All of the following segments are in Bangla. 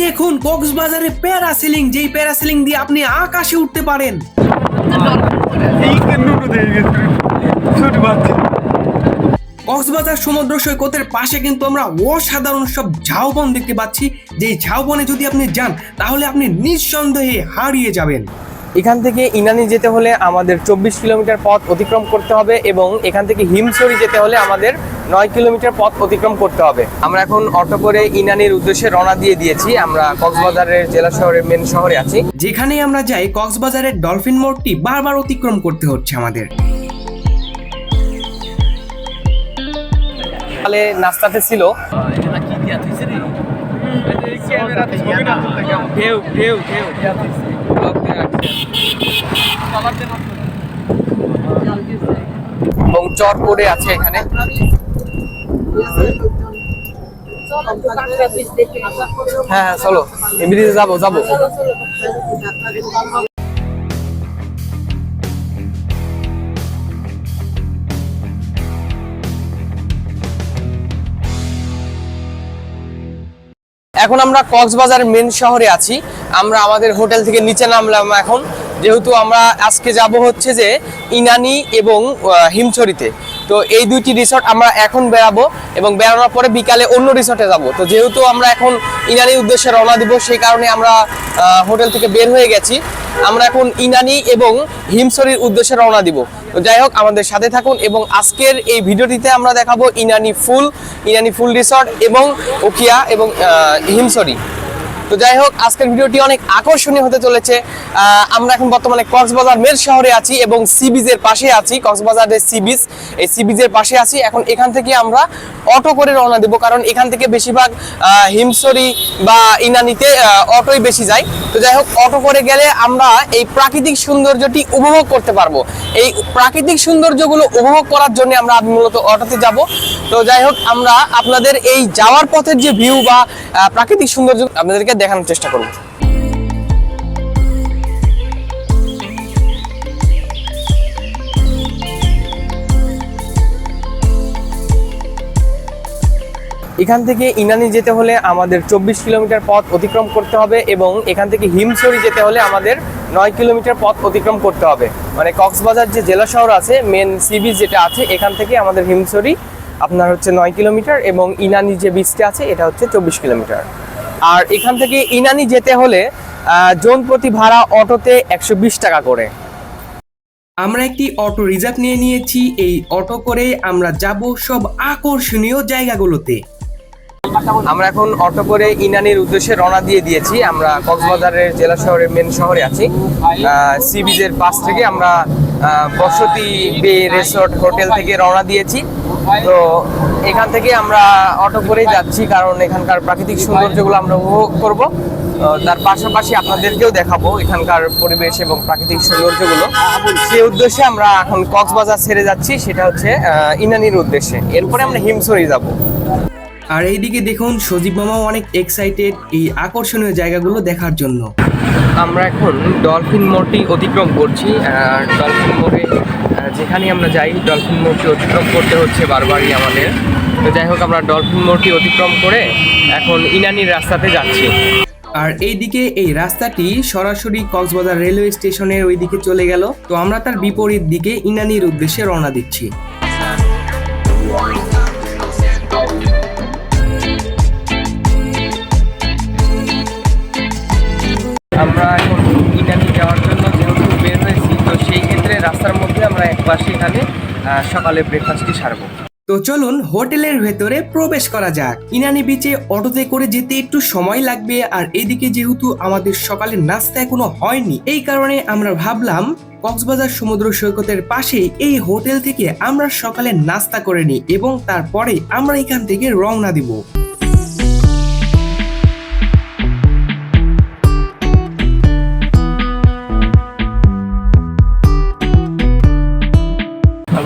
দেখুন কক্সবাজারে প্যারাসিলিং যেই প্যারাসিলিং দিয়ে আপনি আকাশে উঠতে পারেন। কক্সবাজার সমুদ্র সৈকতের পাশে কিন্তু আমরা অসাধারণ সব ঝাউবন দেখতে পাচ্ছি। যেই ঝাউবনে যদি আপনি যান তাহলে আপনি নিঃসন্দেহে হারিয়ে যাবেন। এখান থেকে ইনানি যেতে হলে আমাদের চব্বিশ কিলোমিটার পথ অতিক্রম করতে হবে এবং এখান থেকে হিমছড়ি যেতে হলে আমাদের নয় কিলোমিটার পথ অতিক্রম করতে হবে। আমরা এখন অটো করে ইনানির উদ্দেশ্যে রওনা দিয়ে দিয়েছি। আমরা কক্সবাজারের জেলা শহরের মেন শহরে আছি। যেখানেই আমরা যাই কক্সবাজারের ডলফিন মোড়টি বারবার অতিক্রম করতে হচ্ছে আমাদের। তাহলে নাস্তাতে ছিল। এবং চর পড়ে আছে এখানে। হ্যাঁ হ্যাঁ চলো। এমনিতে যাব যাব। এখন আমরা কক্সবাজার মেন শহরে আছি। আমরা আমাদের হোটেল থেকে নিচে নামলাম এখন। যেহেতু আমরা আজকে যাব হচ্ছে যে ইনানি এবং হিমছড়িতে। তো এই দুইটি রিসর্ট আমরা এখন বেরাবো এবং বেরানোর পরে বিকালে অন্য রিসর্টে যাব। তো যেহেতু আমরা এখন ইনানির উদ্দেশ্যে রওনা দিব, সেই কারণে আমরা হোটেল থেকে বের হয়ে গেছি। আমরা এখন ইনানি এবং হিমছড়ির উদ্দেশ্যে রওনা দিব। তো যাই হোক, আমাদের সাথে থাকুন এবং আজকের এই ভিডিওটিতে আমরা দেখাবো ইনানি ফুল ইনানি ফুল রিসর্ট এবং ওকিয়া এবং হিমছড়ি। তো যাই হোক, আজকের ভিডিওটি অনেক আকর্ষণীয় হতে চলেছে। আমরা এখন বর্তমানে কক্সবাজার মেল শহরে আছি এবং সি বিচের পাশে আছি, কক্সবাজারের সি বিচ এই সি বিচের পাশে আছি। এখন এখান থেকে আমরা অটো করে রওনা দেব, কারণ এখান থেকে বেশিরভাগ হিমসরি বা ইনানিতে অটোই বেশি যায়। তো যাই হোক অটো করে গেলে আমরা এই প্রাকৃতিক সৌন্দর্যটি উপভোগ করতে পারব। এই প্রাকৃতিক সৌন্দর্যগুলো উপভোগ করার জন্য আমরা মূলত অটোতে যাব। তো যাই হোক, আমরা আপনাদের এই যাওয়ার পথের যে ভিউ বা প্রাকৃতিক সৌন্দর্য আপনাদেরকে দেখানোর চেষ্টা করব। এখান থেকে ইনানি যেতে হলে আমাদের চব্বিশ কিলোমিটার পথ অতিক্রম করতে হবে এবং এখান থেকে হিমছড়ি যেতে হলে আমাদের নয় কিলোমিটার পথ অতিক্রম করতে হবে। মানে কক্সবাজার যে জেলা শহর আছে মেন সি বিচ যেটা আছে, এখান থেকে আমাদের হিমছড়ি আপনার হচ্ছে নয় কিলোমিটার এবং ইনানি যে বিচটা আছে, এটা হচ্ছে চব্বিশ কিলোমিটার। আর এখান থেকে ইনানি যেতে হলে জন প্রতি ভাড়া অটোতে একশো বিশ টাকা করে। আমরা একটি অটো রিজার্ভ নিয়ে নিয়েছি। এই অটো করে আমরা যাব সব আকর্ষণীয় জায়গাগুলোতে। আমরা এখন অটো করে ইনানির উদ্দেশ্যে রওনা দিয়ে দিয়েছি। আমরা কক্সবাজারের জেলা শহরের মেন শহরে আছি। সি বিচের পাশ থেকে আমরা বসতি বে রিসোর্ট হোটেল থেকে রওনা দিয়েছি। তো এখান থেকে আমরা অটো করেই যাচ্ছি, কারণ এখানকার প্রাকৃতিক সৌন্দর্যগুলো আমরা উপভোগ করব। তার পাশাপাশি আপনাদেরকেও দেখাবো এখানকার পরিবেশ এবং প্রাকৃতিক সৌন্দর্যগুলো। সেই উদ্দেশ্যে আমরা এখন কক্সবাজার ছেড়ে যাচ্ছি, সেটা হচ্ছে ইনানির উদ্দেশ্যে। এরপরে আমরা হিমছড়ি যাব। আর এইদিকে দেখুন সজীব মামাও অনেক এক্সাইটেড এই আকর্ষণীয় জায়গাগুলো দেখার জন্য। আমরা এখন ডলফিন মোড়টি অতিক্রম করছি আর ডলফিন মোড়ে আহ, যেখানেই আমরা যাই ডলফিন মোড়টি অতিক্রম করতে হচ্ছে বারবারই আমাদের। তো যাই হোক আমরা ডলফিন মোড়টি অতিক্রম করে এখন ইনানির রাস্তাতে যাচ্ছি। আর এইদিকে এই রাস্তাটি সরাসরি কক্সবাজার রেলওয়ে স্টেশনের ওই দিকে চলে গেল। তো আমরা তার বিপরীত দিকে ইনানির উদ্দেশ্যে রওনা দিচ্ছি। আমরা এখন ইনানি যাওয়ার জন্য যেহেতু বের হয়েছি, তো সেই ক্ষেত্রে রাস্তার মধ্যে আমরা এক পাশে এখানে সকালে ব্রেকফাস্টটি সারবো। তো চলুন হোটেলের ভেতরে প্রবেশ করা যাক। ইনানি বিচে অটোতে করে যেতে একটু সময় লাগবে, আর এদিকে যেহেতু আমাদের সকালের নাস্তা এখনও হয়নি, এই কারণে আমরা ভাবলাম কক্সবাজার সমুদ্র সৈকতের পাশে এই হোটেল থেকে আমরা সকালে নাস্তা করে নিই এবং তারপরে আমরা এখান থেকে রওনা দিব।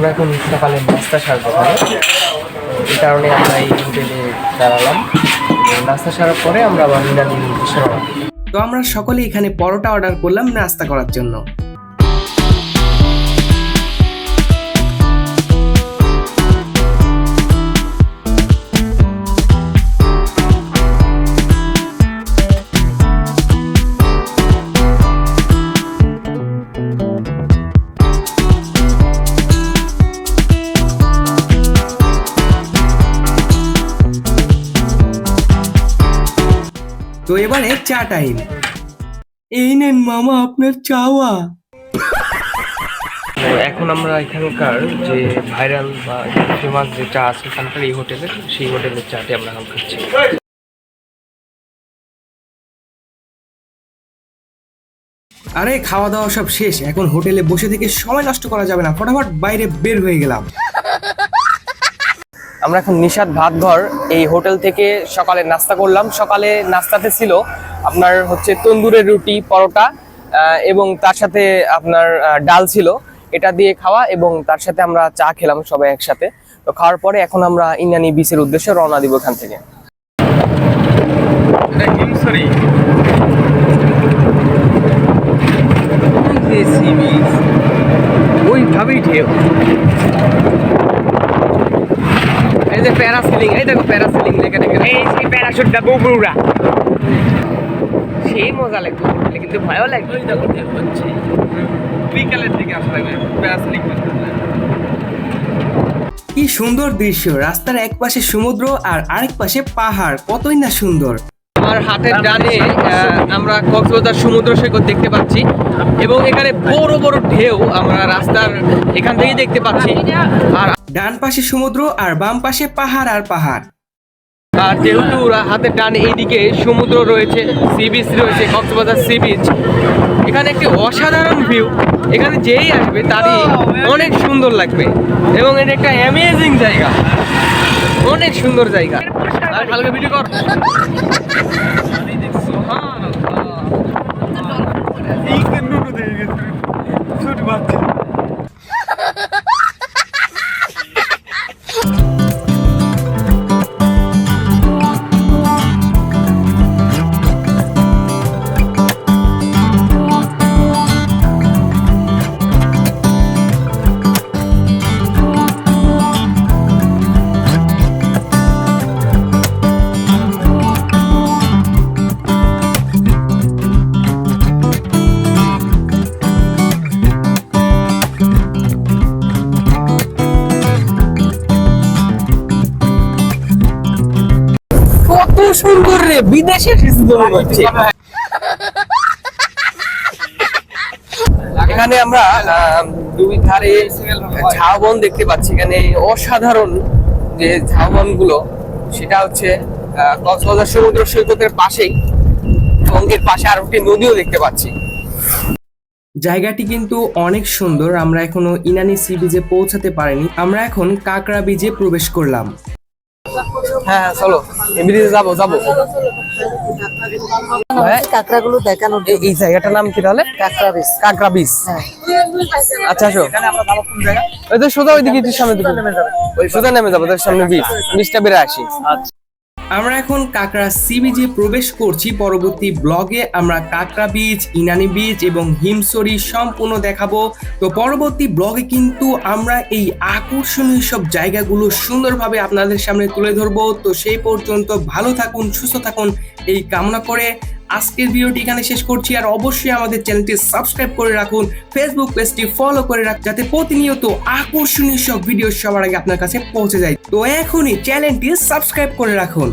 আমরা এখন সকালে নাস্তা সারবো এই কারণে আমরা এই হোটেলে দাঁড়ালাম। নাস্তা সারার পরে আমরা আবার উদ্দেশ্যে তো আমরা সকলে এখানে পরোটা অর্ডার করলাম নাস্তা করার জন্য। তো এবারে চা টাইম এই নেন মামা আপনার চাওয়া। তো এখন আমরা এখানকার যে ভাইরাল বা ফেমাস যে চা আছে এখানকার এই হোটেলের সেই হোটেলের চাটি আমরা এখন খাচ্ছি। আরে খাওয়া দাওয়া সব শেষ। এখন হোটেলে বসে থেকে সময় নষ্ট করা যাবে না। ফটাফট বাইরে বের হয়ে গেলাম। আমরা এখন নিশাদ ভাতঘর এই হোটেল থেকে সকালে নাস্তা করলাম। সকালে নাস্তাতে ছিল আপনার হচ্ছে তন্দুরের রুটি, পরোটা এবং তার সাথে আপনার ডাল ছিল। এটা দিয়ে খাওয়া এবং তার সাথে আমরা চা খেলাম সবাই একসাথে। তো খাওয়ার পরে এখন আমরা ইন্নানি বিচের উদ্দেশ্যে রওনা দিব এখান থেকে। ওইভাবেই ঢেউ। যে প্যারাসিলিং এই দেখো প্যারাসিলিং লেখা দেখে এই যে প্যারাশুট দা বুবুরা সেই মজা লাগবে কিন্তু ভয়ও লাগবে। ওই দেখো হচ্ছে। বিকালের দিকে আসা লাগবে প্যারাসিলিং করতে। কি সুন্দর দৃশ্য রাস্তার এক পাশে সমুদ্র আর আরেক পাশে পাহাড় কতই না সুন্দর। আমার হাতের ডানে আহ, আমরা কক্সবাজার সমুদ্র সৈকত দেখতে পাচ্ছি এবং এখানে বড় বড় ঢেউ আমরা রাস্তার এখান থেকেই দেখতে পাচ্ছি। আর ডান পাশে সমুদ্র আর বাম পাশে পাহাড় আর পাহাড়। আর যেহেতু হাতের ডানে এইদিকে সমুদ্র রয়েছে সি বিচ রয়েছে কক্সবাজার সি বিচ। এখানে একটি অসাধারণ ভিউ। এখানে যেই আসবে তারই অনেক সুন্দর লাগবে। এবং এটা একটা অ্যামেজিং জায়গা। অনেক সুন্দর জায়গা। আর ভালো ভিডিও কর। কত বিদেশে এখানে আমরা দুই ধারে ঝাউবন দেখতে পাচ্ছি। এখানে অসাধারণ যে ঝাউবনগুলো সেটা হচ্ছে কক্সবাজার সমুদ্র সৈকতের পাশেই এর পাশে আরও একটি নদীও দেখতে পাচ্ছি। জায়গাটি কিন্তু অনেক সুন্দর, আমরা এখনও ইনানি সি বিচে পৌঁছাতে পারিনি। আমরা এখন কাকড়া বিচে প্রবেশ করলাম। হ্যাঁ হ্যাঁ চলো। এমনিতে যাব যাব। হ্যাঁ, কাঁকড়াগুলো দেখানো এই- এই জায়গাটার নাম কি তাহলে? কাঁকড়া কাঁকড়া বিচ হ্যাঁ। আচ্ছা আসো। ওই তো সোজা ওইদিকে সামনে দিকে। ওই সোজা নেমে যাব তোর সামনে বিচ বিচটা বেড়ে আসি। আমরা এখন কাকরা সি বিচে প্রবেশ করছি পরবর্তী ব্লগে। আমরা কাকরা বীজ, ইনানি বীজ এবং হিমসরি সম্পূর্ণ দেখাবো। তো পরবর্তী ব্লগে কিন্তু আমরা এই আকর্ষণীয় সব জায়গাগুলো সুন্দরভাবে আপনাদের সামনে তুলে ধরবো। তো সেই পর্যন্ত ভালো থাকুন, সুস্থ থাকুন, এই কামনা করে আজকের ভিডিওটি এখানে শেষ করছি, আর অবশ্যই আমাদের চ্যানেলটি সাবস্ক্রাইব করে রাখুন ফেসবুক পেজটি ফলো করে রাখুন যাতে প্রতিনিয়ত আকর্ষণীয় সব ভিডিও সবার আগে আপনার কাছে পৌঁছে যায়। তো এখনই চ্যানেলটি সাবস্ক্রাইব করে রাখুন।